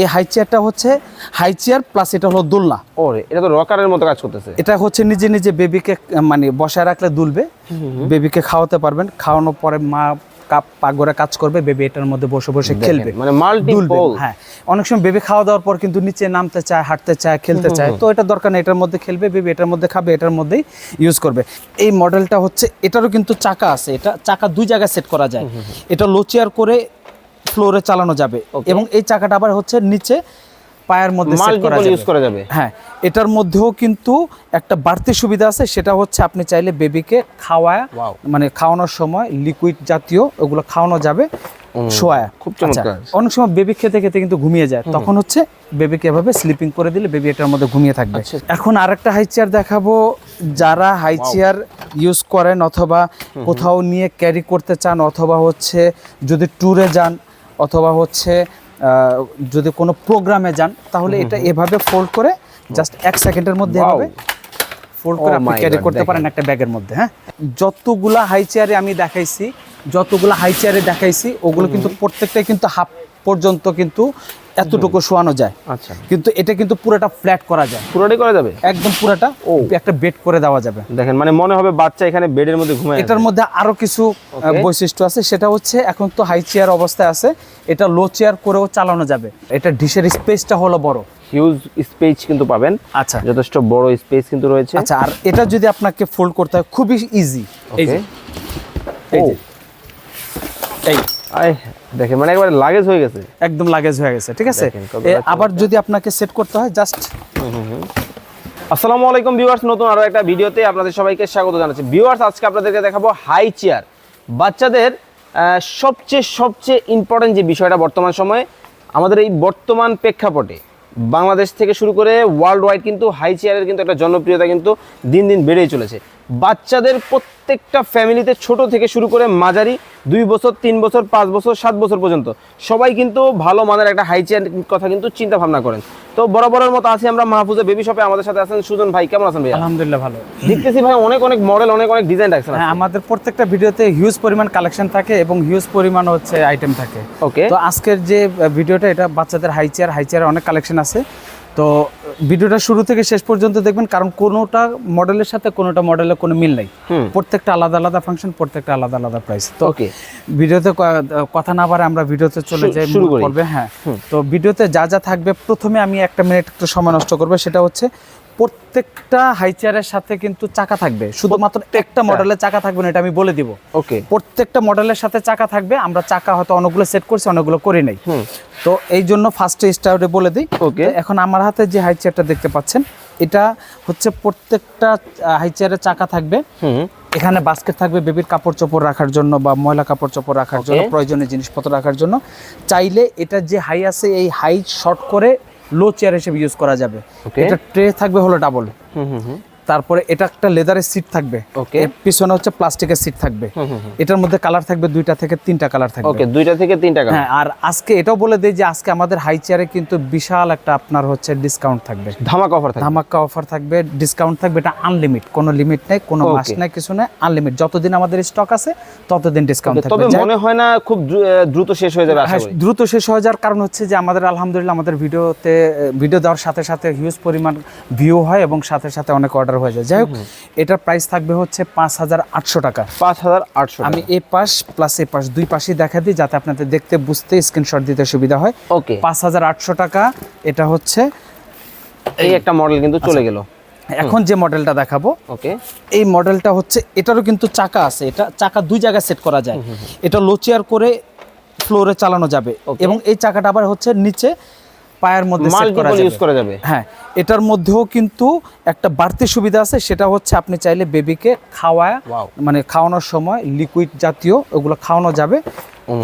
এই হাই চেয়ারটা হচ্ছে হাই চেয়ার প্লাস এটা হলো দোলনা। ওরে এটা তো রকারের মতো কাজ করতেছে। এটা হচ্ছে নিজে নিজে বেবিকে মানে বসায় রাখলে দুলবে। বেবিকে খাওয়াতে পারবেন। খাওয়ানোর পরে মা কাপ পাগরে কাজ করবে বেবি এটার মধ্যে বসে বসে খেলবে। মানে মাল্টি পোল হ্যাঁ। অনেক সময় বেবি খাওয়া দাওয়ার পর কিন্তু নিচে নামতে চায় হাঁটতে চায় খেলতে চায়। তো এটা দরকার নেই এটার মধ্যে খেলবে বেবি এটার মধ্যে খাবে এটার মধ্যেই ইউজ করবে। এই মডেলটা হচ্ছে এটারও কিন্তু চাকা আছে। এটা চাকা দুই জায়গায় সেট করা যায়। এটা লোচিয়ার করে ফ্লোরে চালানো যাবে। এবং এই চাকাটা আবার হচ্ছে নিচে পায়ের মধ্যে ইউজ করা যাবে। হ্যাঁ এটার মধ্যেও কিন্তু একটা বাড়তি সুবিধা আছে সেটা হচ্ছে আপনি চাইলে বেবিকে খাওয়ায় Wow. মানে খাওয়ানোর সময় লিকুইড জাতীয় ওগুলো খাওয়ানো যাবে শোয়া খুব চমৎকার। অনেক সময় বেবি খেতে খেতে কিন্তু ঘুমিয়ে যায় তখন হচ্ছে বেবিকে এভাবে স্লিপিং করে দিলে বেবি এটার মধ্যে ঘুমিয়ে থাকবে। আচ্ছা। এখন আরেকটা হাই চেয়ার দেখাবো যারা হাই চেয়ার ইউজ করেন অথবা কোথাও নিয়ে ক্যারি করতে চান অথবা হচ্ছে যদি ট্যুরে যান অথবা হচ্ছে যদি কোনো প্রোগ্রামে যান তাহলে এটা এভাবে ফোল্ড করে জাস্ট এক সেকেন্ডের মধ্যে হবে এভাবে ফোল্ড করে Oh আপনি ক্যারি করতে পারেন একটা ব্যাগের মধ্যে হ্যাঁ? যতগুলা হাই চেয়ারে আমি দেখাইছি যতগুলো হাই চেয়ারে দেখাইছি ওগুলো কিন্তু প্রত্যেকটাই কিন্তু হাফ পর্যন্ত কিন্তু এতটুকু শোয়ানো যায়। আচ্ছা। কিন্তু এটা কিন্তু পুরোটা ফ্ল্যাট করা যায়। পুরোটাই করা যাবে? একদম পুরোটা ও। একটা বেড করে দেওয়া যাবে। দেখেন মানে মনে হবে বাচ্চা এখানে বেডের মধ্যে ঘুমায় এটার মধ্যে আরও কিছু বৈশিষ্ট্য আছে। সেটা হচ্ছে এখন তো হাই চেয়ার অবস্থায় আছে। এটা লো চেয়ার করেও চালানো যাবে। এটা ডিশের স্পেসটা হলো বড়। হিউজ স্পেস কিন্তু পাবেন। আচ্ছা। যথেষ্ট বড় স্পেস কিন্তু রয়েছে। আচ্ছা আর এটা যদি আপনাকে ফোল্ড করতে হয় খুবই ইজি এই যে ওকে এই যে। এই আয় দেখেন মানে একবারে লাগেজ হয়ে গেছে। একদম লাগেজ হয়ে গেছে ঠিক আছে? আবার যদি আপনাকে সেট করতে হয় জাস্ট আসসালামু আলাইকুম ভিউয়ার্স নতুন আরও একটা ভিডিওতে আপনাদের সবাইকে স্বাগত জানাচ্ছি। ভিউয়ার্স আজকে আপনাদেরকে দেখাবো হাই চেয়ার বাচ্চাদের সবচেয়ে সবচেয়ে ইম্পর্টেন্ট যে বিষয়টা বর্তমান সময়ে আমাদের এই বর্তমান প্রেক্ষাপটে বাংলাদেশ থেকে শুরু করে ওয়ার্ল্ড ওয়াইড কিন্তু হাই চেয়ারের কিন্তু একটা জনপ্রিয়তা কিন্তু দিন দিন বেড়েই চলেছে। বাচ্চাদের প্রত্যেকটা ফ্যামিলিতে ছোট থেকে শুরু করে মাঝারি দুই বছর তিন বছর পাঁচ বছর সাত বছর পর্যন্ত। সবাই কিন্তু ভালো মানের একটা হাই চেয়ার কথা কিন্তু চিন্তা ভাবনা করেন। তো বড় বরাবরের মতো আছি আমরা মাহফুজা বেবি শপে আমাদের সাথে আছেন সুজন ভাই। কেমন আছেন ভাই আলহামদুলিল্লাহ ভালো। দেখতেছি ভাই অনেক অনেক মডেল অনেক অনেক ডিজাইন রাখছেন হ্যাঁ আমাদের প্রত্যেকটা ভিডিওতে হিউজ পরিমাণ কালেকশন থাকে এবং হিউজ পরিমাণ হচ্ছে আইটেম থাকে। ওকে তো আজকের যে ভিডিওটা এটা বাচ্চাদের হাই চেয়ার হাই অনেক কালেকশন আছে। তো ভিডিওটা শুরু থেকে শেষ পর্যন্ত দেখবেন কারণ কোনোটা মডেলের সাথে কোনোটা মডেলের কোনো মিল নেই। প্রত্যেকটা আলাদা আলাদা ফাংশন প্রত্যেকটা আলাদা আলাদা প্রাইস তো ওকে ভিডিওতে কথা না পারে আমরা ভিডিওতে চলে যাই শুরু করবে হ্যাঁ। তো ভিডিওতে যা যা থাকবে প্রথমে আমি একটা মিনিট একটু সময় নষ্ট করব সেটা হচ্ছে প্রত্যেকটা হাই চেয়ারের সাথে কিন্তু চাকা থাকবে। শুধুমাত্র একটা মডেলের চাকা থাকবে না এটা আমি বলে দিব। ওকে। প্রত্যেকটা মডেলের সাথে চাকা থাকবে আমরা চাকা হয়তো অনেকগুলো সেট করছি অনেকগুলো করি নাই। তো এই জন্য ফার্স্টে স্টার্টে বলে দিই. তো এখন আমার হাতে যে হাই চেয়ারটা দেখতে পাচ্ছেন এটা হচ্ছে প্রত্যেকটা হাই চেয়ারের চাকা থাকবে। এখানে বাস্কেট থাকবে বেবির কাপড় চোপড় রাখার জন্য বা ময়লা কাপড় চোপড় রাখার জন্য প্রয়োজনীয় জিনিসপত্র রাখার জন্য। চাইলে এটা যে হাই আছে এই হাই শর্ট করে লো চেয়ার হিসেবে ইউজ করা যাবে. এটা ট্রে থাকবে হলো ডাবল হুম হুম হুম। তারপরে এটা একটা লেদারের সিট থাকবে. এর পিছনে হচ্ছে প্লাস্টিকের সিট থাকবে। এটার মধ্যে কালার থাকবে দুইটা থেকে তিনটা কালার থাকবে। ওকে দুইটা থেকে তিন টাকা হ্যাঁ আর আজকে এটাও বলে দেই যে আজকে আমাদের হাই চেয়ারে কিন্তু বিশাল একটা আপনার হচ্ছে ডিসকাউন্ট থাকবে। ধামাক অফার থাকে ধামাক্কা অফার থাকবে ডিসকাউন্ট থাকবে এটা আনলিমিট কোনো লিমিট নেই কোনো মাস. নাই কিছু নেই আনলিমিট যতদিন আমাদের স্টক আছে ততদিন ডিসকাউন্ট থাকবে। যাই- মনে হয় না খুব দ্রুত শেষ হয়ে যাবে আশা হ্যাঁ, করি। দ্রুত শেষ হয়ে যাওয়ার কারণ হচ্ছে যে আমাদের আলহামদুলিল্লাহ আমাদের ভিডিওতে ভিডিও দেওয়ার সাথে সাথে হিউজ পরিমাণ ভিউ হয় এবং সাথে সাথে অনেক অর্ডার হয়ে যায়। যাই হোক এটার প্রাইস থাকবে হচ্ছে পাঁচ হাজার আটশো টাকা। পাঁচ হাজার আটশো আমি এ পাশ প্লাস এ পাশ দুই পাশেই দেখা দিই যাতে আপনাদের দেখতে বুঝতে স্ক্রিনশট দিতে সুবিধা হয়। ওকে পাঁচ হাজার আটশো টাকা এটা হচ্ছে এই একটা মডেল কিন্তু চলে গেল। এখন যে মডেলটা দেখাবো ওকে এই মডেলটা হচ্ছে এটারও কিন্তু চাকা আছে। এটা চাকা দুই জায়গায় সেট করা যায়। এটা লো চেয়ার করে ফ্লোরে চালানো যাবে. এবং এই চাকাটা আবার হচ্ছে নিচে পায়ের মধ্যে মাল্টিপল ইউজ করা যাবে। হ্যাঁ এটার মধ্যেও কিন্তু একটা বাড়তি সুবিধা আছে সেটা হচ্ছে আপনি চাইলে বেবিকে খাওয়া মানে খাওয়ানোর সময় লিকুইড জাতীয় ওগুলো খাওয়ানো যাবে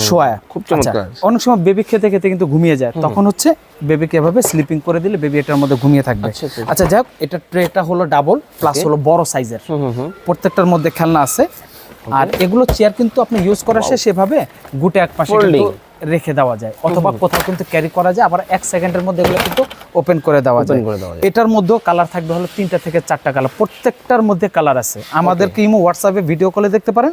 শোয়া খুব চমৎকার। অনেক সময় বেবি খেতে খেতে কিন্তু ঘুমিয়ে যায়। তখন হচ্ছে বেবিকে এভাবে স্লিপিং করে দিলে বেবি এটার মধ্যে ঘুমিয়ে থাকবে। আচ্ছা, আচ্ছা। আচ্ছা যাক এটা ট্রেটা হলো ডাবল প্লাস হলো বড় সাইজের প্রত্যেকটার মধ্যে খেলনা আছে। আর এগুলো চেয়ার কিন্তু আপনি ইউজ করার শেষে সেভাবে গুটে এক পাশে রেখে দেওয়া যায় অথবা কোথাও কিন্তু ক্যারি করা যায় আবার এক সেকেন্ডের মধ্যে এগুলো কিন্তু ওপেন করে দেওয়া যায়। করে দেওয়া যায়। এটার মধ্যেও কালার থাকবে হলো তিনটা থেকে চারটা কালার প্রত্যেকটার মধ্যে কালার আছে। আমাদেরকে ইমো হোয়াটসঅ্যাপে ভিডিও কলে দেখতে পারেন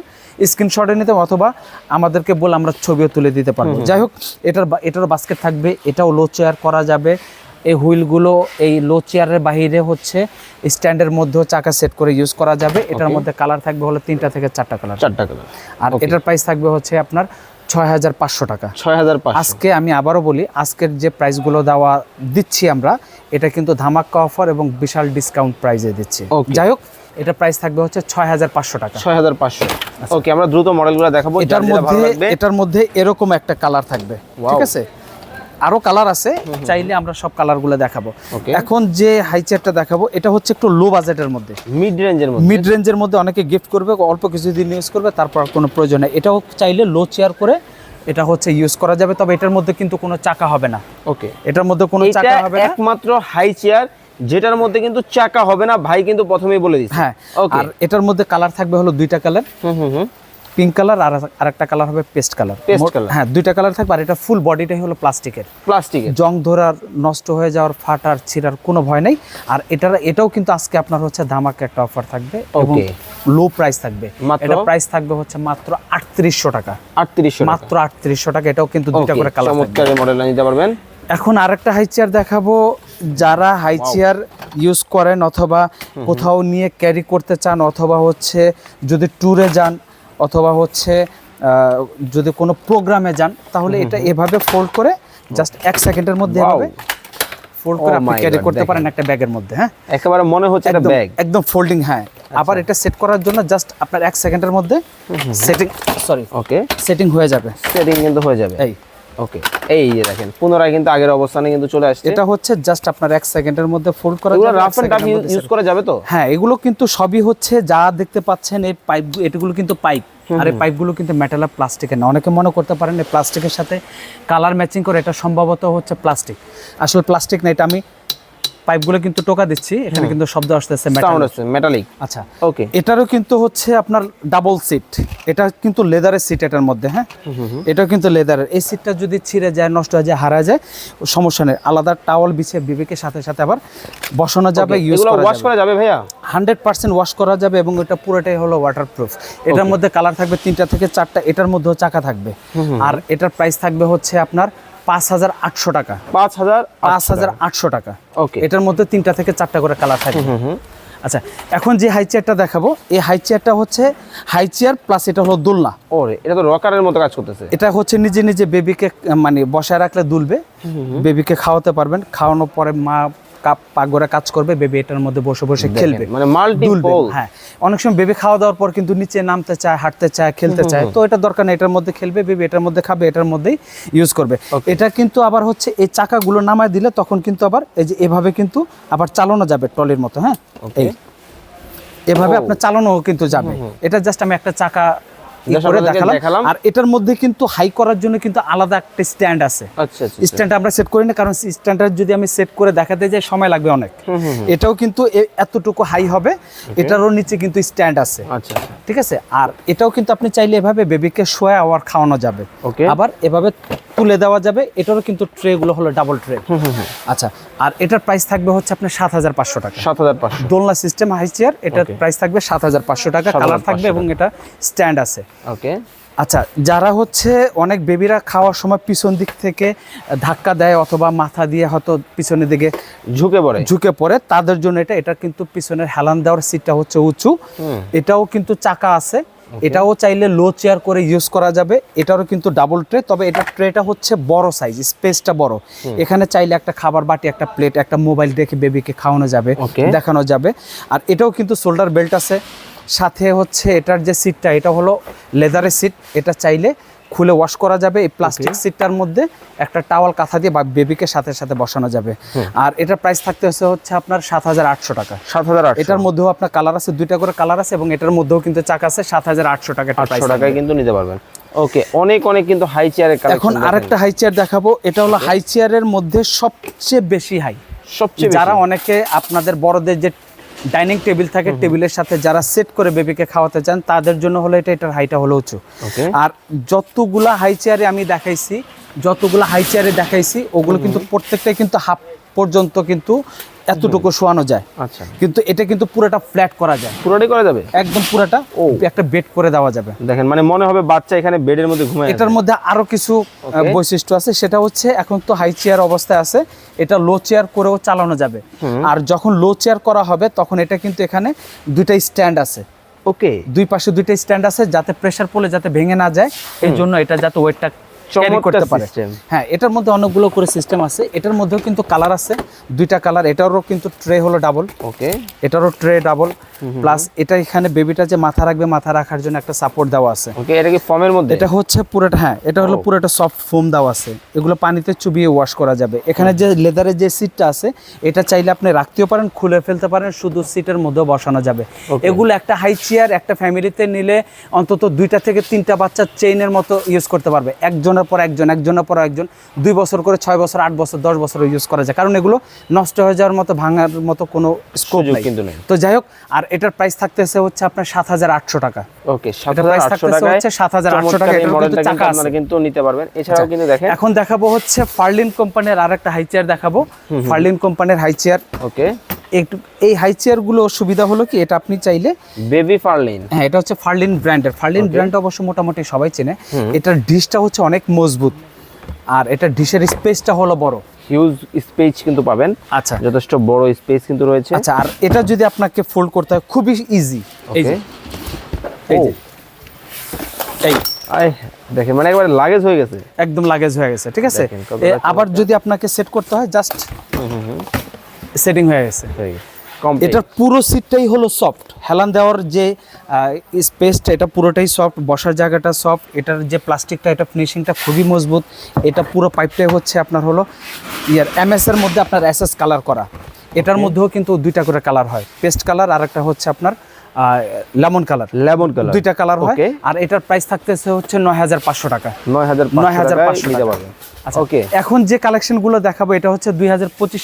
স্ক্রিনশটে নিতে অথবা আমাদেরকে বলে আমরা ছবিও তুলে দিতে পারব। যাই হোক এটার এটারও বাস্কেট থাকবে এটাও লো চেয়ার করা যাবে। এই হুইলগুলো এই লো চেয়ারের বাইরে হচ্ছে স্ট্যান্ডের মধ্যেও চাকা সেট করে ইউজ করা যাবে। এটার মধ্যে কালার থাকবে হলো তিনটা থেকে চারটা কালার চারটা কালার আর এটার প্রাইস থাকবে হচ্ছে আপনার ছয় হাজার পাঁচশো টাকা। ছয় হাজার পাঁচশো। আজকে আমি আবারও বলি আজকের যে প্রাইসগুলো দেওয়া দিচ্ছি আমরা এটা কিন্তু ধামাক্কা অফার এবং বিশাল ডিসকাউন্ট প্রাইসে দিচ্ছি. যাই হোক এটা প্রাইস থাকবে হচ্ছে ছয় হাজার পাঁচশো টাকা। ছয় হাজার পাঁচশো ওকে আমরা দ্রুত মডেলগুলো দেখাবো এটার মধ্যে এটার মধ্যে এরকম একটা কালার থাকবে ঠিক আছে? আরও কালার আছে চাইলে আমরা সব কালারগুলো দেখাবো. এখন যে হাই চেয়ারটা দেখাবো এটা হচ্ছে একটু লো বাজেটের মধ্যে। মিড রেঞ্জের মধ্যে? মিড রেঞ্জের মধ্যে অনেকে গিফট করবে অল্প কিছুদিন ইউজ করবে তারপর কোনো প্রয়োজন নেই। এটাও চাইলে লো চেয়ার করে এটা হচ্ছে ইউজ করা যাবে তবে এটার মধ্যে কিন্তু কোনো চাকা হবে না। ওকে। এটার মধ্যে কোনো চাকা হবে না। একমাত্র হাই চেয়ার যেটার মধ্যে কিন্তু চাকা হবে না ভাই কিন্তু প্রথমেই বলে দিচ্ছে। হ্যাঁ আর এটার মধ্যে কালার থাকবে হলো দুইটা কালার হুম হুম হুম। পিঙ্ক কালার আর আরেকটা কালার হবে পেস্ট কালার। Paste color। হ্যাঁ দুইটা কালার থাকবে আর এটা ফুল বডিটাই হলো প্লাস্টিকের। প্লাস্টিকের। জং ধরার নষ্ট হয়ে যাওয়ার ফাটার ছিঁড়ার কোনো ভয় নেই। আর এটার এটাও কিন্তু আজকে আপনার হচ্ছে ধামাকা একটা অফার থাকবে এবং লো প্রাইস থাকবে? এটা প্রাইস থাকবে হচ্ছে মাত্র আটত্রিশশো টাকা। আটত্রিশশো মাত্র আটত্রিশশো টাকা এটাও কিন্তু দুইটা করে কালার চমৎকার মডেলটা নিতে পারবেন। এখন আরেকটা হাই চেয়ার দেখাবো। যারা হাই চেয়ার ইউজ করেন অথবা কোথাও নিয়ে ক্যারি করতে চান অথবা হচ্ছে যদি ট্যুরে যান অথবা হচ্ছে যদি কোনো প্রোগ্রামে যান তাহলে এটা এভাবে ফোল্ড করে জাস্ট এক সেকেন্ডের মধ্যে. এভাবে ফোল্ড করে Oh আপনি ক্যারি করতে পারেন একটা ব্যাগের মধ্যে হ্যাঁ? একেবারে মনে হচ্ছে একটা ব্যাগ একদম ফোল্ডিং হ্যাঁ। আবার এটা সেট করার জন্য জাস্ট আপনার এক সেকেন্ডের মধ্যে সেটিং সরি ওকে সেটিং হয়ে যাবে। সেটিং কিন্তু হয়ে যাবে। এই। ওকে এই যে দেখেন পুনরায় কিন্তু আগের অবস্থানে কিন্তু চলে আসছে। এটা হচ্ছে জাস্ট আপনার এক সেকেন্ডের মধ্যে ফোল্ড করা যাবে, রাফ এন্ড টাফ ইউজ করা যাবে তো? হ্যাঁ এগুলো কিন্তু সবই হচ্ছে যা দেখতে পাচ্ছেন এই পাইপ এগুলো কিন্তু পাইপ আর এই পাইপগুলো কিন্তু মেটাল আর প্লাস্টিকের না। অনেকে মনে করতে পারেন এই প্লাস্টিকের সাথে কালার ম্যাচিং করে এটা সম্ভবত হচ্ছে প্লাস্টিক আসলে প্লাস্টিক না এটা আমি পাইপগুলো কিন্তু টোকা দিচ্ছি এখানে কিন্তু শব্দ আসতেছে মেটালিক আচ্ছা ওকে এটারও কিন্তু হচ্ছে আপনার ডাবল সিট এটা কিন্তু লেদারের সিট এটার মধ্যে হ্যাঁ? এটাও কিন্তু লেদারের এই সিটটা যদি ছিঁড়ে যায় নষ্ট হয়ে যায় হারা যায় সমস্যা নেই। আলাদা টাওয়াল বিছিয়ে বিবেকের সাথে সাথে আবার বসানো যাবে ইউজ করা যাবে ভাইয়া? হান্ড্রেড পার্সেন্ট ওয়াশ করা যাবে এবং এটা পুরোটাই হলো ওয়াটার প্রুফ এটার মধ্যে কালার থাকবে তিনটা থেকে চারটা এটার মধ্যেও চাকা থাকবে। আর এটার প্রাইস থাকবে হচ্ছে আপনার পাঁচ হাজার আটশো টাকা। পাঁচ হাজার পাঁচ হাজার আটশো টাকা। ওকে এটার মধ্যে তিনটা থেকে চারটা করে কালার থাকবে। আচ্ছা এখন যে হাই চেয়ারটা দেখাবো এই হাই চেয়ারটা হচ্ছে হাই চেয়ার প্লাস এটা হলো দোলনা। ওরে এটা তো রকারের মতো কাজ করতেছে। এটা হচ্ছে নিজে নিজে বেবিকে মানে বসায় রাখলে দুলবে। বেবিকে খাওয়াতে পারবেন। খাওয়ানোর পরে মা কাপ পাগরে কাজ করবে বেবি এটার মধ্যে বসে বসে খেলবে। মানে মাল্টি হ্যাঁ। অনেক সময় বেবি খাওয়া দাওয়ার পর কিন্তু নিচে নামতে চায় হাঁটতে চায় খেলতে চায়। তো এটা দরকার নেই এটার মধ্যে খেলবে বেবি এটার মধ্যে খাবে এটার মধ্যেই ইউজ করবে। এটা কিন্তু আবার হচ্ছে এই চাকাগুলো নামায় দিলে তখন কিন্তু আবার এই যে এভাবে কিন্তু আবার চালানো যাবে ট্রলির মতো হ্যাঁ? এই। এভাবে আপনার চালানো কিন্তু যাবে। এটা জাস্ট আমি একটা চাকা করে দেখালাম? দেখালাম। আর এটার মধ্যে কিন্তু হাই করার জন্য কিন্তু আলাদা একটা স্ট্যান্ড আছে। আচ্ছা আচ্ছা স্ট্যান্ড আমরা সেট করি না কারণ স্ট্যান্ডটা যদি আমি সেট করে দেখাতে যাই সময় লাগবে অনেক। এটাও কিন্তু এতটুকু হাই হবে। এটারও নিচে কিন্তু স্ট্যান্ড আছে। আচ্ছা আচ্ছা। ঠিক আছে? আর এটাও কিন্তু আপনি চাইলে এভাবে বেবিকে শোয়া আওয়ার খাওয়ানো যাবে. আবার এভাবে তুলে দেওয়া যাবে। এটারও কিন্তু ট্রেগুলো হলো ডাবল ট্রে হুম আচ্ছা আর এটার প্রাইস থাকবে হচ্ছে আপনার সাত হাজার পাঁচশো টাকা। সাত হাজার পাঁচশো। দোলনা সিস্টেম হাই চেয়ার এটার প্রাইস থাকবে সাত হাজার পাঁচশো টাকা। কালার থাকবে এবং এটা স্ট্যান্ড আছে। ওকে আচ্ছা যারা হচ্ছে অনেক বেবিরা খাওয়ার সময় পিছন দিক থেকে ধাক্কা দেয় অথবা মাথা দিয়ে হয়তো পিছনের দিকে ঝুঁকে পড়ে। ঝুঁকে পড়ে তাদের জন্য এটা এটা কিন্তু পিছনের হেলান দেওয়ার সিটটা হচ্ছে উঁচু। এটাও কিন্তু চাকা আছে। এটাও চাইলে লো চেয়ার করে ইউজ করা যাবে। এটারও কিন্তু ডাবল ট্রে তবে এটা ট্রেটা হচ্ছে বড় সাইজ স্পেসটা বড়। এখানে চাইলে একটা খাবার বাটি একটা প্লেট একটা মোবাইল রেখে বেবিকে খাওয়ানো যাবে দেখানো যাবে। আর এটাও কিন্তু শোল্ডার বেল্ট আছে। সাথে হচ্ছে এটার যে সিটটা এটা হলো লেদারের সিট এটা চাইলে খুলে ওয়াশ করা যাবে এই প্লাস্টিক সিটটার মধ্যে একটা টাওয়াল কাঁথা দিয়ে বা বেবিকে সাথে সাথে বসানো যাবে। আর এটার প্রাইস থাকতে হচ্ছে হচ্ছে আপনার সাত হাজার আটশো টাকা। সাত হাজার আটশো। এটার মধ্যেও আপনার কালার আছে দুইটা করে কালার আছে এবং এটার মধ্যেও কিন্তু চাকা আছে সাত হাজার আটশো টাকা আটশো টাকায় কিন্তু নিতে পারবেন। ওকে অনেক অনেক কিন্তু হাই চেয়ারের এখন আরেকটা হাই চেয়ার দেখাবো এটা হলো হাই চেয়ারের মধ্যে সবচেয়ে বেশি হাই সবচেয়ে যারা যারা অনেকে আপনাদের বড়দের যে ডাইনিং টেবিল থাকে টেবিলের সাথে যারা সেট করে বেবিকে খাওয়াতে চান তাদের জন্য হলো এটা এটার হাইটা হলো উঁচু। আর যতগুলা হাই চেয়ারে আমি দেখাইছি যতগুলো হাই চেয়ারে দেখাইছি ওগুলো কিন্তু প্রত্যেকটাই কিন্তু হাফ পর্যন্ত কিন্তু এতটুকু শোয়ানো যায়। আচ্ছা। কিন্তু এটা কিন্তু পুরোটা ফ্ল্যাট করা যায়। পুরোটাই করা যাবে? একদম পুরোটা ও। একটা বেড করে দেওয়া যাবে। দেখেন মানে মনে হবে বাচ্চা এখানে বেডের মধ্যে ঘুমায় এটার মধ্যে আরও কিছু বৈশিষ্ট্য আছে। সেটা হচ্ছে এখন তো হাই চেয়ার অবস্থায় আছে। এটা লো চেয়ার করেও চালানো যাবে। আর যখন লো চেয়ার করা হবে তখন এটা কিন্তু এখানে দুইটা স্ট্যান্ড আছে। ওকে দুই পাশে দুইটা স্ট্যান্ড আছে যাতে প্রেসার পড়লে যাতে ভেঙে না যায়। এই জন্য এটা যাতে ওয়েটটা করতে পারে। হ্যাঁ এটার মধ্যে অনেকগুলো করে সিস্টেম আছে। এটার মধ্যেও কিন্তু কালার আছে। দুইটা কালার এটারও কিন্তু ট্রে হলো ডাবল ওকে এটারও ট্রে ডাবল প্লাস এটা এখানে বেবিটা যে মাথা রাখবে মাথা রাখার জন্য একটা সাপোর্ট দেওয়া আছে। ওকে এটা কি ফর্মের মধ্যে? এটা হচ্ছে পুরোটা হ্যাঁ এটা হলো পুরোটা সফট ফোম দেওয়া আছে। এগুলো পানিতে চুবিয়ে ওয়াশ করা যাবে। এখানে যে লেদারের যে সিটটা আছে এটা চাইলে আপনি রাখতেও পারেন খুলে ফেলতে পারেন শুধু সিটের মধ্যেও বসানো যাবে। এগুলো একটা হাই চেয়ার একটা ফ্যামিলিতে নিলে অন্তত দুইটা থেকে তিনটা বাচ্চা চেইনের মতো ইউজ করতে পারবে। একজনের পর একজন একজনের পর একজন দুই বছর করে ছয় বছর আট বছর দশ বছর ইউজ করা যায়। কারণ এগুলো নষ্ট হয়ে যাওয়ার মতো ভাঙার মতো কোনো স্কোপ নেই। কিন্তু নেই। তো যাই হোক আর এটার প্রাইস থাকতেছে হচ্ছে আপনার সাত হাজার আটশো টাকা। ওকে সাত হাজার আটশো থাকতেছে হচ্ছে 7,800 টাকা, এটারও মডেলটা কিন্তু কিন্তু চাকা আপনারা কিন্তু নিতে পারবেন। এছাড়াও কিন্তু দেখেন এখন দেখাবো হচ্ছে ফার্লিন কোম্পানির আর একটা হাই চেয়ার দেখাবো ফার্লিন কোম্পানির হাই চেয়ার ওকে একটু এই হাই চেয়ারগুলো সুবিধা হলো কি? এটা আপনি চাইলে বেবি ফার্লিন হ্যাঁ এটা হচ্ছে ফার্লিন ব্র্যান্ডের ফার্লিন ব্র্যান্ড অবশ্য মোটামুটি সবাই চেনে। এটার ডিশটা হচ্ছে অনেক মজবুত। আর এটা ডিশের স্পেসটা হলো বড়। হিউজ স্পেস কিন্তু পাবেন। আচ্ছা। যথেষ্ট বড় স্পেস কিন্তু রয়েছে। আচ্ছা আর এটা যদি আপনাকে ফোল্ড করতে হয় খুবই ইজি এই যে। ওকে এই যে। এই। দেখেন মানে একবার লাগেজ হয়ে গেছে। একদম লাগেজ হয়ে গেছে ঠিক আছে? আবার যদি আপনাকে সেট করতে হয় জাস্ট সেটিং হয়ে গেছে। এটার পুরো সিটটাই হলো সফট হেলান দেওয়ার যে স্পেসটা এটা পুরোটাই সফট বসার জায়গাটা সফট এটার যে প্লাস্টিকটা এটা ফিনিশিংটা খুবই মজবুত। এটা পুরো পাইপটাই হচ্ছে আপনার হলো ইয়ার এমএস এর মধ্যে আপনার এসএস কালার করা। এটার মধ্যেও কিন্তু দুইটা করে কালার হয়। পেস্ট কালার আর একটা হচ্ছে আপনার লেমন কালার লেমন কালার দুইটা কালার হয়। আর এটার প্রাইস থাকতেছে হচ্ছে নয় হাজার পাঁচশো টাকা। 9500 9500 নিতে টাকা। পারবেন আচ্ছা ওকে এখন যে কালেকশনগুলো দেখাবো এটা হচ্ছে দুই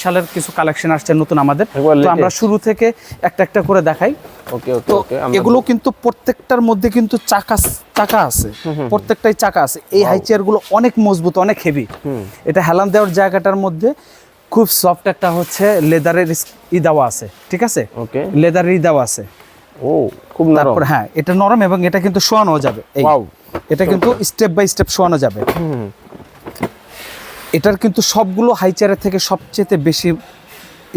সালের কিছু কালেকশন আসছে নতুন আমাদের। তো আমরা শুরু থেকে একটা একটা করে দেখাই। ওকে ওকে ওকে এগুলো কিন্তু প্রত্যেকটার মধ্যে কিন্তু চাকা চাকা আছে। প্রত্যেকটাই চাকা আছে। এই হাই চেয়ারগুলো অনেক মজবুত অনেক হেভি এটা হেলান দেওয়ার জায়গাটার মধ্যে খুব সফট একটা হচ্ছে লেদারের ই দেওয়া আছে। ঠিক আছে? ওকে লেদারের ই দেওয়া আছে। ও খুব নরম। তারপর হ্যাঁ এটা নরম এবং এটা কিন্তু শোয়ানো যাবে। এই এটা কিন্তু স্টেপ বাই স্টেপ শোয়ানো যাবে। এটার কিন্তু সবগুলো হাই চেয়ারের থেকে সবচেয়ে বেশি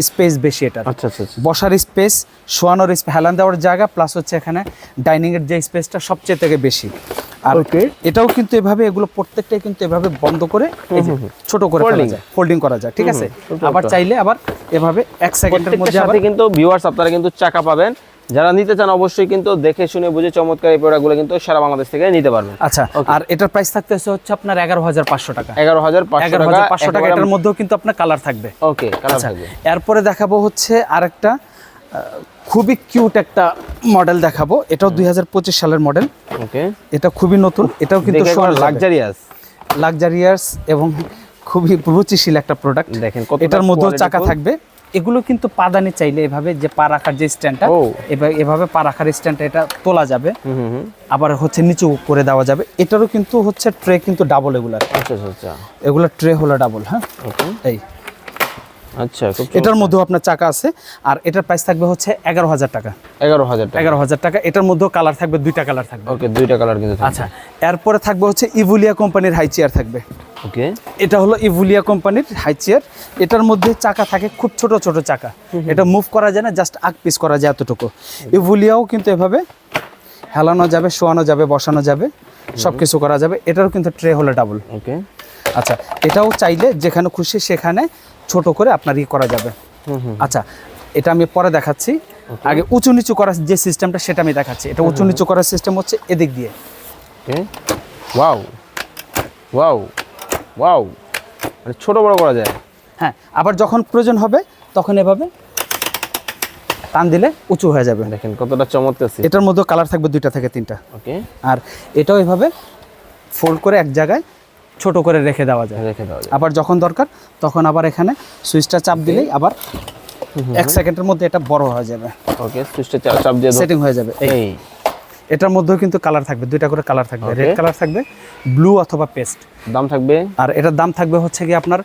স্পেস বেশি এটা আচ্ছা আচ্ছা আচ্ছা। বসার স্পেস শোয়ানোর হেলান দেওয়ার জায়গা প্লাস হচ্ছে এখানে ডাইনিং এর যে স্পেসটা সবচেয়ে থেকে বেশি। আর. এটাও কিন্তু এভাবে এগুলো প্রত্যেকটাই কিন্তু এভাবে বন্ধ করে ছোট করে ফেলা যায় ফোল্ডিং করা যায় ঠিক আছে? আবার চাইলে আবার এভাবে এক সেকেন্ডের মধ্যে কিন্তু ভিউয়ার্স আপনারা কিন্তু চাকা পাবেন। যারা নিতে চান অবশ্যই কিন্তু দেখে শুনে বুঝে চমৎকার এই প্রোডাক্টগুলো কিন্তু সারা বাংলাদেশ থেকে নিতে পারবেন। আচ্ছা আর এটার প্রাইস থাকতেছে হচ্ছে আপনার এগারো হাজার পাঁচশো টাকা। এগারো হাজার এগারো টাকা হাজার পাঁচশো টাকা এটার মধ্যেও কিন্তু আপনার কালার থাকবে। ওকে কালার আচ্ছা থাকবে। এরপরে দেখাবো হচ্ছে আরেকটা খুবই কিউট একটা মডেল দেখাবো। এটাও দুই হাজার পঁচিশ সালের মডেল ওকে এটা খুবই নতুন এটাও কিন্তু লাক্সারিয়াস লাক্সারিয়াস এবং খুবই রুচিশীল একটা প্রোডাক্ট দেখেন এটার মধ্যেও চাকা থাকবে। এগুলো কিন্তু পাদানি চাইলে এভাবে যে পা রাখার যে স্ট্যান্ডটা ও। এভাবে এভাবে পা রাখার স্ট্যান্ডটা এটা তোলা যাবে। আবার হচ্ছে নিচু করে দেওয়া যাবে। এটারও কিন্তু হচ্ছে ট্রে কিন্তু ডাবল এগুলার আচ্ছা আচ্ছা আচ্ছা। এগুলো ট্রে হলো ডাবল হ্যাঁ? এই। আচ্ছা এটার মধ্যেও আপনার চাকা আছে। আর এটার প্রাইস থাকবে হচ্ছে এগারো হাজার টাকা। এগারো হাজার টাকা। এগারো হাজার টাকা। এটার মধ্যেও কালার থাকবে দুইটা কালার থাকবে। ওকে দুইটা কালার কিন্তু আচ্ছা। এরপরে থাকবে হচ্ছে ইভুলিয়া কোম্পানির হাই চেয়ার থাকবে। ওকে এটা হলো ইভুলিয়া কোম্পানির হাই চেয়ার এটার মধ্যে চাকা থাকে খুব ছোট ছোট চাকা। এটা মুভ করা যায় না জাস্ট আগ পিস করা যায় এতটুকু। ইভুলিয়াও কিন্তু এভাবে হেলানো যাবে শোয়ানো যাবে বসানো যাবে সব কিছু করা যাবে। এটারও কিন্তু ট্রে হলো ডাবল ওকে আচ্ছা এটাও চাইলে যেখানে খুশি সেখানে ছোট করে আপনার ই করা যাবে। আচ্ছা এটা আমি পরে দেখাচ্ছি। আগে উঁচু নিচু করার যে সিস্টেমটা সেটা আমি দেখাচ্ছি। এটা উঁচু নিচু করার সিস্টেম হচ্ছে এদিক দিয়ে। ওকে ওয়াও ওয়াও ওয়াও মানে ছোট বড় করা যায়। হ্যাঁ আবার যখন প্রয়োজন হবে তখন এভাবে টান দিলে উঁচু হয়ে যাবে। দেখেন কতটা চমৎকার এটার মধ্যে কালার থাকবে দুইটা থেকে তিনটা। ওকে আর এটাও এভাবে ফোল্ড করে এক জায়গায় ছোট করে রেখে দেওয়া যায়। রেখে দেওয়া যায়। আবার যখন দরকার তখন আবার এখানে সুইচটা চাপ দিলেই আবার এক সেকেন্ডের মধ্যে এটা বড় হয়ে যাবে। ওকে সুইচটা চাপ দিয়ে সেটিং হয়ে যাবে। এই। এটার মধ্যেও কিন্তু কালার থাকবে দুইটা করে কালার থাকবে। রেড কালার থাকবে ব্লু অথবা পেস্ট দাম থাকবে? আর এটার দাম থাকবে হচ্ছে কি আপনার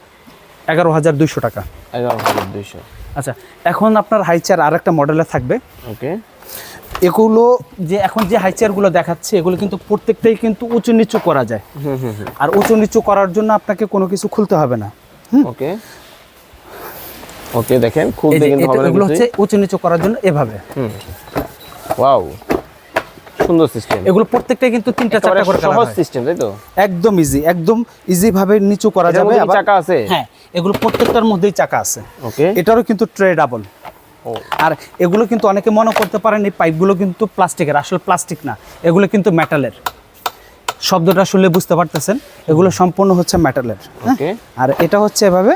এগারো হাজার দুইশো টাকা। এগারো হাজার দুইশো। আচ্ছা এখন আপনার হাই চেয়ার আর একটা মডেলে থাকবে। ওকে এগুলো যে এখন যে হাই চেয়ারগুলো দেখাচ্ছে এগুলো কিন্তু প্রত্যেকটাই কিন্তু উঁচু নিচু করা যায়। হুম হুম হুম। আর উঁচু নিচু করার জন্য আপনাকে কোনো কিছু খুলতে হবে না। ওকে ওকে দেখেন না এগুলো হচ্ছে উঁচু নিচু করার জন্য এভাবে। হুম। ওয়াও সুন্দর সিস্টেম এগুলো প্রত্যেকটাই কিন্তু তিনটা করে সহজ হয়। সিস্টেম তাই তো? একদম ইজি একদম ইজি ভাবে নিচু করা যাবে আবার চাকা আছে? হ্যাঁ এগুলো প্রত্যেকটার মধ্যেই চাকা আছে। ওকে। এটারও কিন্তু ট্রে ডাবল ও। আর এগুলো কিন্তু অনেকে মনে করতে পারেন এই পাইপগুলো কিন্তু প্লাস্টিকের আসলে প্লাস্টিক না এগুলো কিন্তু মেটালের শব্দটা শুনলে বুঝতে পারতেছেন এগুলো সম্পূর্ণ হচ্ছে মেটালের আর এটা হচ্ছে এভাবে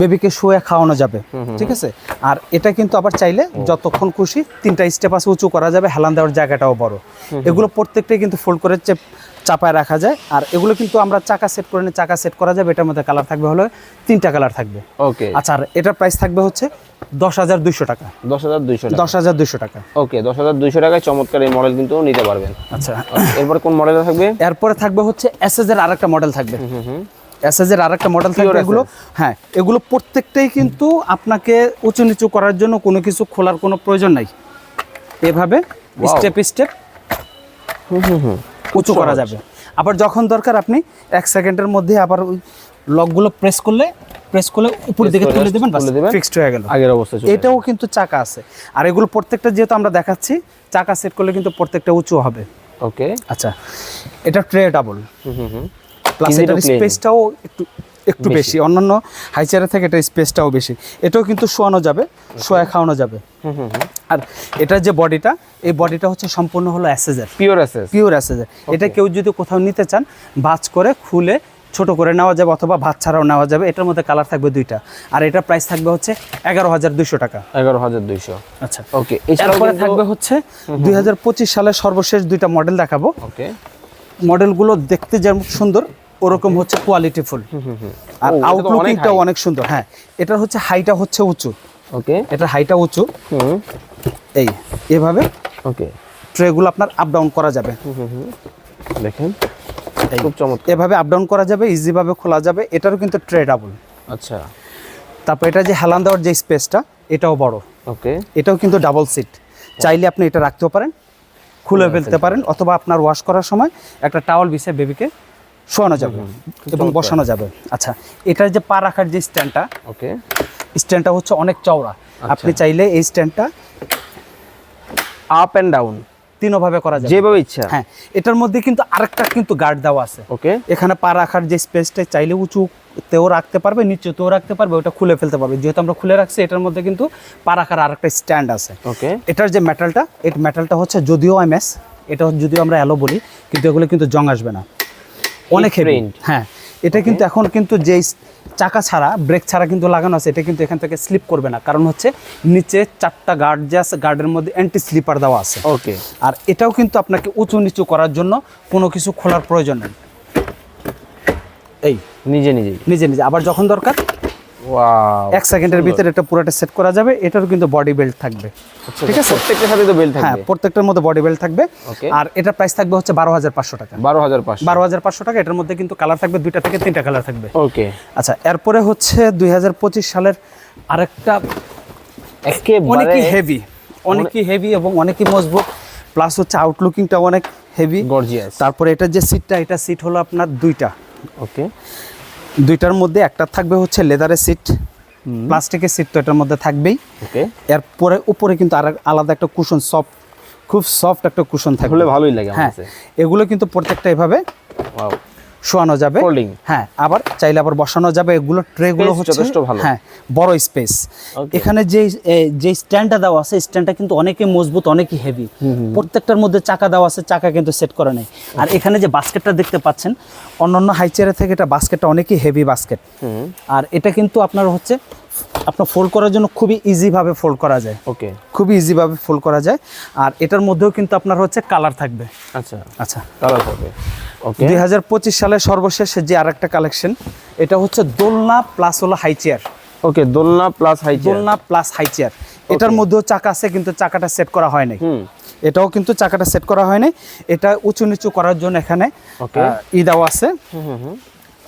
বেবিকে শুয়ে খাওয়ানো যাবে ঠিক আছে? আর এটা কিন্তু আবার চাইলে যতক্ষণ খুশি তিনটা স্টেপ আছে উঁচু করা যাবে হেলান দেওয়ার জায়গাটাও বড়। এগুলো প্রত্যেকটাই কিন্তু ফোল্ড করে চেপ চাপায় রাখা যায়। আর এগুলো কিন্তু আমরা চাকা সেট করে নিয়ে চাকা সেট করা যাবে এটার মধ্যে কালার থাকবে হলো তিনটা কালার থাকবে। ওকে আচ্ছা আর এটার প্রাইস থাকবে হচ্ছে দশ হাজার দুইশো টাকা। দশ হাজার দুইশো দশ হাজার দুইশো টাকা। ওকে দশ হাজার দুইশো টাকায় চমৎকার এই মডেল কিন্তু নিতে পারবেন। আচ্ছা। এরপর কোন মডেল থাকবে? এরপরে থাকবে হচ্ছে এসএস এর আরেকটা মডেল থাকবে। এসএস এর আরেকটা মডেল থাকবে এগুলো। হ্যাঁ এগুলো প্রত্যেকটাই কিন্তু আপনাকে উঁচু নিচু করার জন্য কোনো কিছু খোলার কোনো প্রয়োজন নাই। এভাবে. স্টেপ স্টেপ উঁচু করা যাবে। আবার যখন দরকার আপনি এক সেকেন্ডের মধ্যে আবার ওই লকগুলো প্রেস করলে প্রেস করলে উপরের দিকে তুলে দেবেন ফিক্সড হয়ে গেল। আগের অবস্থায় এটাও কিন্তু চাকা আছে। আর এগুলো প্রত্যেকটা যেহেতু আমরা দেখাচ্ছি চাকা সেট করলে কিন্তু প্রত্যেকটা উঁচু হবে। ওকে আচ্ছা এটা ট্রে ডাবল হুম হুম। প্লাস এটার স্পেসটাও একটু একটু বেশি। অন্যান্য হাইচারের থেকে এটা স্পেসটাও বেশি। এটাও কিন্তু শোয়ানো যাবে শোয়া খাওয়ানো যাবে। আর এটার যে বডিটা এই বডিটা হচ্ছে সম্পূর্ণ হলো অ্যাসেজার পিওর অ্যাসেজ পিওর অ্যাসেজার এটা কেউ যদি কোথাও নিতে চান ভাঁজ করে খুলে ছোট করে নেওয়া যাবে অথবা ভাত ছাড়াও নেওয়া যাবে। এটার মধ্যে কালার থাকবে দুইটা। আর এটার প্রাইস থাকবে হচ্ছে এগারো হাজার দুইশো টাকা। এগারো হাজার দুইশো। আচ্ছা। ওকে এরপরে থাকবে হচ্ছে দুই হাজার পঁচিশ সালের সর্বশেষ দুইটা মডেল দেখাবো। ওকে মডেলগুলো দেখতে যেমন সুন্দর ওরকম হচ্ছে কোয়ালিটি ফুল। আর এটা অনেক আউটলুকিংটাও অনেক সুন্দর। হ্যাঁ এটার হচ্ছে হাইটা হচ্ছে উঁচু। ওকে এটার হাইটা উঁচু। হুম। এই এভাবে ওকে ট্রেগুলো আপনার আপ ডাউন করা যাবে। দেখেন। খুব চমৎকার। এভাবে আপ ডাউন করা যাবে ইজিভাবে খোলা যাবে। এটারও কিন্তু ট্রে ডাবল আচ্ছা। তারপর এটা যে হেলান দেওয়ার যে স্পেসটা এটাও বড়। ওকে এটাও কিন্তু ডাবল সিট চাইলে আপনি এটা রাখতেও পারেন খুলে ফেলতে পারেন। অথবা আপনার ওয়াশ করার সময় একটা টাওয়াল বিছে বেবিকে শোয়ানো যাবে এবং বসানো যাবে। আচ্ছা এটার যে পা রাখার যে স্ট্যান্ডটা ওকে। স্ট্যান্ডটা হচ্ছে অনেক চওড়া। আচ্ছা। আপনি চাইলে এই স্ট্যান্ডটা আপ অ্যান্ড ডাউন। তিনভাবে করা যাবে। যেভাবে ইচ্ছা। হ্যাঁ এটার মধ্যে কিন্তু আরেকটা কিন্তু গার্ড দেওয়া আছে। ওকে। এখানে পা রাখার যে স্পেসটা চাইলে উঁচুতেও রাখতে পারবে নিচুতেও রাখতে পারবে ওটা খুলে ফেলতে পারবে। যেহেতু আমরা খুলে রাখছি এটার মধ্যে কিন্তু পা রাখার আরেকটা স্ট্যান্ড আছে। ওকে। এটার যে মেটালটা এই মেটালটা হচ্ছে যদিও এমএস এটা যদিও আমরা অ্যালো বলি কিন্তু এগুলো কিন্তু জং আসবে না। অনেক হেভি হ্যাঁ এটা কিন্তু এখন কিন্তু যেই চাকা ছাড়া ব্রেক ছাড়া কিন্তু লাগানো আছে এটা কিন্তু এখান থেকে স্লিপ করবে না। কারণ হচ্ছে নিচে চারটা গার্ড যে আছে গার্ডের মধ্যে অ্যান্টি স্লিপার দেওয়া আছে। ওকে আর এটাও কিন্তু আপনাকে উঁচু নিচু করার জন্য কোনো কিছু খোলার প্রয়োজন নেই। এই নিজে নিজে। নিজে নিজে। আবার যখন দরকার এক সেকেন্ডের ভিতরে এটা পুরোটা সেট করা যাবে এটারও কিন্তু বডি বেল্ট থাকবে। ঠিক আছে? প্রত্যেকটার সাথে তো বেল হ্যাঁ প্রত্যেকটার মধ্যে বডি বেল্ট থাকবে। আর এটার প্রাইস থাকবে হচ্ছে বারো হাজার পাঁচশো টাকা। বারো হাজার পাঁচশো। বারো হাজার পাঁচশো টাকা এটার মধ্যে কিন্তু কালার থাকবে দুইটা থেকে তিনটা কালার থাকবে। ওকে আচ্ছা এরপরে হচ্ছে দুই হাজার পঁচিশ সালের আরেকটা অনেকই হেভি অনেকই হেভি এবং অনেকই মজবুত প্লাস হচ্ছে আউটলুকিংটা অনেক হেভি গর্জিয়াস তারপরে এটার যে সিটটা এটা সিট হলো আপনার দুইটা। ওকে দুইটার মধ্যে একটা থাকবে হচ্ছে লেদারের সিট প্লাস্টিকের সিট তো এটার মধ্যে থাকবেই। ওকে এরপরে উপরে কিন্তু আর আলাদা একটা কুশন সফট খুব সফট একটা কুশন থাকবে। ভালোই লাগে হ্যাঁ এগুলো কিন্তু প্রত্যেকটা এভাবে শোয়ানো যাবে। হ্যাঁ আবার চাইলে আবার বসানো যাবে। এগুলো ট্রেগুলো গুলো হচ্ছে যথেষ্ট ভালো। হ্যাঁ বড় স্পেস এখানে যে যে স্ট্যান্ডটা দেওয়া আছে স্ট্যান্ডটা কিন্তু অনেকই মজবুত অনেকই হেভি প্রত্যেকটার মধ্যে চাকা দেওয়া আছে চাকা কিন্তু সেট করা নেই। আর এখানে যে বাস্কেটটা দেখতে পাচ্ছেন অন্যান্য হাইচেয়ারের থেকে এটা বাস্কেটটা অনেকই হেভি বাস্কেট আর এটা কিন্তু আপনার হচ্ছে আপনার ফোল্ড করার জন্য খুবই ইজিভাবে ফোল্ড করা যায়। ওকে খুবই ইজিভাবে ফোল্ড করা যায়। আর এটার মধ্যেও কিন্তু আপনার হচ্ছে কালার থাকবে। আচ্ছা। আচ্ছা। কালার থাকবে। ওকে দুই হাজার পঁচিশ সালের সর্বশেষ যে আরেকটা কালেকশন এটা হচ্ছে দোলনা প্লাস হলো হাই চেয়ার ওকে দোলনা প্লাস হাই দোলনা প্লাস হাই চেয়ার এটার মধ্যেও চাকা আছে কিন্তু চাকাটা সেট করা হয় নাই। হুম। এটাও কিন্তু চাকাটা সেট করা হয় নাই। এটা উঁচু নিচু করার জন্য এখানে ই দেওয়া আছে।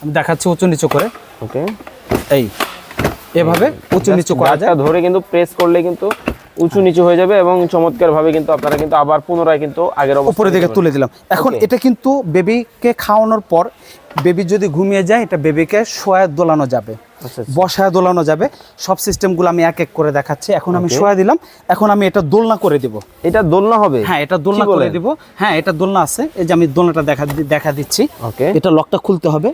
আমি দেখাচ্ছি উঁচু নিচু করে। ওকে এই। এভাবে উঁচু নিচু করা যায়। ধরে কিন্তু প্রেস করলে কিন্তু উঁচু নিচু হয়ে যাবে এবং চমৎকার ভাবে কিন্তু আপনারা কিন্তু আবার পুনরায় কিন্তু আগের উপরের দিকে তুলে দিলাম। এখন এটা কিন্তু বেবিকে খাওয়ানোর পর বেবি যদি ঘুমিয়ে যায় এটা বেবিকে শোয়া দোলানো যাবে। আচ্ছা, আচ্ছা। বসায় দোলানো যাবে। সব সিস্টেমগুলো আমি এক এক করে দেখাচ্ছি। এখন আমি. শোয়া দিলাম। এখন আমি এটা দোলনা করে দিব। এটা দোলনা হবে? হ্যাঁ এটা দোলনা করে? দিব। হ্যাঁ এটা দোলনা আছে। এই যে আমি দোলনাটা দেখা দেখা দিচ্ছি। ওকে এটা লকটা খুলতে হবে।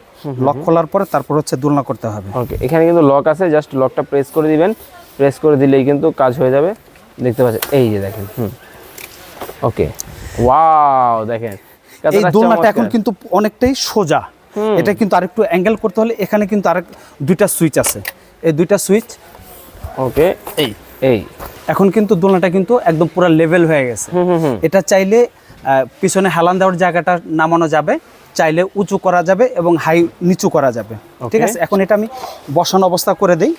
লক খোলার পরে তারপর হচ্ছে দোলনা করতে হবে। ওকে এখানে কিন্তু লক আছে। জাস্ট লকটা প্রেস করে দিবেন। প্রেস করে দিলেই কিন্তু কাজ হয়ে যাবে। দেখতে পাচ্ছেন এই যে দেখেন হুম। ওকে ওয়াও দেখেন। এই দোলনাটা এখন কিন্তু অনেকটাই সোজা। এটা কিন্তু আরেকটু অ্যাঙ্গেল করতে হলে এখানে কিন্তু আরেক দুইটা সুইচ আছে। এই দুইটা সুইচ ওকে এই। এই। এখন কিন্তু দোলনাটা কিন্তু একদম পুরো লেভেল হয়ে গেছে। এটা চাইলে পিছনে হেলান দেওয়ার জায়গাটা নামানো যাবে চাইলে উঁচু করা যাবে এবং হাই নিচু করা যাবে। ঠিক আছে? এখন এটা আমি বসানো অবস্থা করে দিই.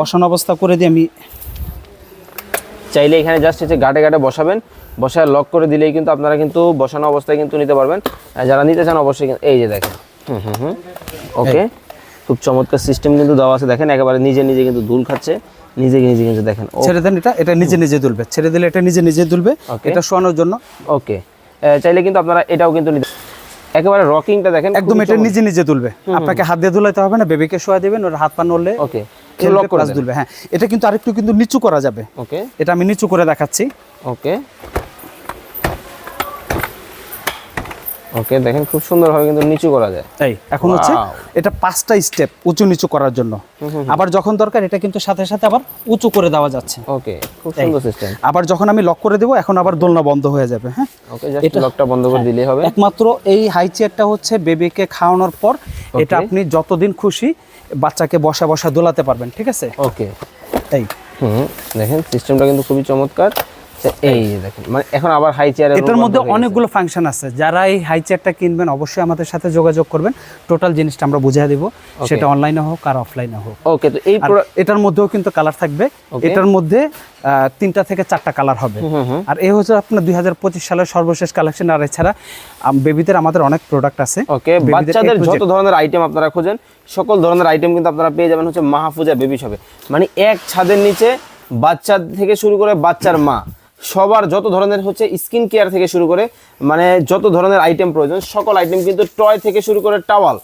বসানো অবস্থা করে দিই আমি চাইলে এখানে জাস্ট হচ্ছে গাটে গাটে বসাবেন বসায় লক করে দিলেই কিন্তু আপনারা কিন্তু বসানো অবস্থায় কিন্তু নিতে পারবেন। যারা নিতে চান অবশ্যই এই যে দেখেন। হুম হুম হুম। ওকে খুব চমৎকার সিস্টেম কিন্তু দেওয়া আছে। দেখেন একেবারে নিজে নিজে কিন্তু দুল খাচ্ছে। নিজে নিজে কিন্তু দেখেন। ছেড়ে দেন এটা এটা নিজে নিজে দুলবে। ছেড়ে দিলে এটা নিজে নিজে দুলবে। Okay. এটা শোয়ানোর জন্য। ওকে চাইলে কিন্তু আপনারা এটাও কিন্তু নিতে একেবারে রকিংটা দেখেন একদম এটা নিজে নিজে দুলবে। আপনাকে হাত দিয়ে দুলাইতে হবে না বেবিকে শোয়া দিবেন ওর হাত পা নড়লে। ওকে লক করে দুলবে হ্যাঁ। এটা কিন্তু আরেকটু কিন্তু নিচু করা যাবে। ওকে। এটা আমি নিচু করে দেখাচ্ছি। ওকে। ওকে দেখেন খুব সুন্দরভাবে কিন্তু নিচু করা যায়। এই এখন হচ্ছে এটা পাঁচটা স্টেপ উঁচু নিচু করার জন্য। আবার যখন দরকার এটা কিন্তু সাথে সাথে আবার উঁচু করে দেওয়া যাচ্ছে। ওকে খুব সুন্দর সিস্টেম আবার যখন আমি লক করে দেব এখন আবার দোলনা বন্ধ হয়ে যাবে হ্যাঁ। ওকে জাস্ট লকটা বন্ধ করে দিলেই হবে। একমাত্র এই হাই চেয়ারটা হচ্ছে বেবিকে খাওয়ানোর পর এটা আপনি যতদিন খুশি বাচ্চাকে বসা বসা দোলাতে পারবেন ঠিক আছে? ওকে এই। হুম দেখেন সিস্টেমটা কিন্তু খুবই চমৎকার। এই দেখেন মানে এখন আবার হাই চেয়ারে এটার মধ্যে অনেকগুলো ফাংশন আছে। যারা এই হাই চেয়ারটা কিনবেন অবশ্যই আমাদের সাথে যোগাযোগ করবেন। টোটাল জিনিসটা আমরা বুঝিয়ে দিব সেটা অনলাইনে হোক আর অফলাইনে হোক। ওকে তো এই এটার মধ্যেও কিন্তু কালার থাকবে। এটার মধ্যে তিনটা থেকে চারটা কালার হবে। আর এই হচ্ছে আপনার দুই হাজার পঁচিশ সালের সর্বশেষ কালেকশন আর এছাড়া বেবিদের আমাদের অনেক প্রোডাক্ট আছে। ওকে বাচ্চাদের। যত ধরনের আইটেম আপনারা খোঁজেন সকল ধরনের আইটেম কিন্তু আপনারা পেয়ে যাবেন হচ্ছে মাহফুজা বেবি শপে মানে এক ছাদের নিচে বাচ্চা থেকে শুরু করে বাচ্চার মা। সবার যত ধরনের হচ্ছে স্কিন কেয়ার থেকে শুরু করে মানে যত ধরনের আইটেম প্রয়োজন, সকল আইটেম কিন্তু টয় থেকে শুরু করে টাওয়াল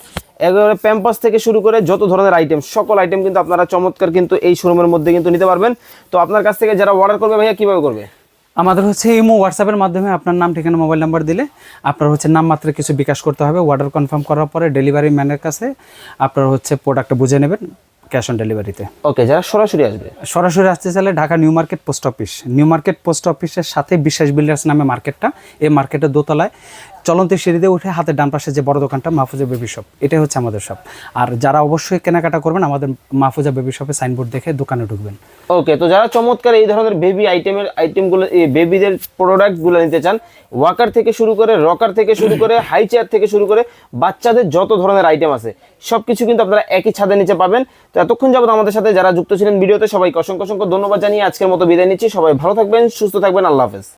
একেবারে প্যাম্পাস থেকে শুরু করে যত ধরনের আইটেম সকল আইটেম কিন্তু আপনারা চমৎকার কিন্তু এই শোরুমের মধ্যে কিন্তু নিতে পারবেন। তো আপনার কাছ থেকে যারা অর্ডার করবে ভাইয়া, কীভাবে করবে? আমাদের হচ্ছে ইমো হোয়াটসঅ্যাপের মাধ্যমে আপনার নাম, ঠিকানা মোবাইল নাম্বার দিলে আপনার হচ্ছে নাম মাত্র কিছু বিকাশ করতে হবে। অর্ডার কনফার্ম করার পরে ডেলিভারি ম্যানের কাছে আপনার হচ্ছে প্রোডাক্টটা বুঝে নেবেন। ক্যাশ অন ডেলিভারিতে। ওকে যারা সরাসরি আসবে? সরাসরি আসতে চাইলে Dhaka new market post office. New market post অফিসের সাথে বিশ্বাস বিল্ডার্স নামে মার্কেটটা। এই মার্কেটের দোতলায় চলন্ত সিঁড়িতে উঠে হাতের ডান পাশে যে বড় দোকানটা, মাহফুজা বেবি শপ, এটাই হচ্ছে আমাদের শপ আর যারা অবশ্যই কেনাকাটা করবেন, আমাদের মাহফুজা বেবি শপে সাইনবোর্ড দেখে দোকানে ঢুকবেন। ওকে তো যারা চমৎকার এই ধরনের বেবি আইটেমের আইটেমগুলো বেবিদের প্রোডাক্টগুলো নিতে চান ওয়াকার থেকে শুরু করে রকার থেকে শুরু করে হাই চেয়ার থেকে শুরু করে, বাচ্চাদের যত ধরনের আইটেম আছে সব কিছু কিন্তু আপনারা একই ছাদের নিচে পাবেন। তো এতক্ষণ যাবত আমাদের সাথে যারা যুক্ত ছিলেন ভিডিওতে, সবাইকে অসংখ্য অসংখ্য ধন্যবাদ জানিয়ে আজকের মতো বিদায় নিচ্ছি। সবাই ভালো থাকবেন, সুস্থ থাকবেন, আল্লাহ হাফেজ।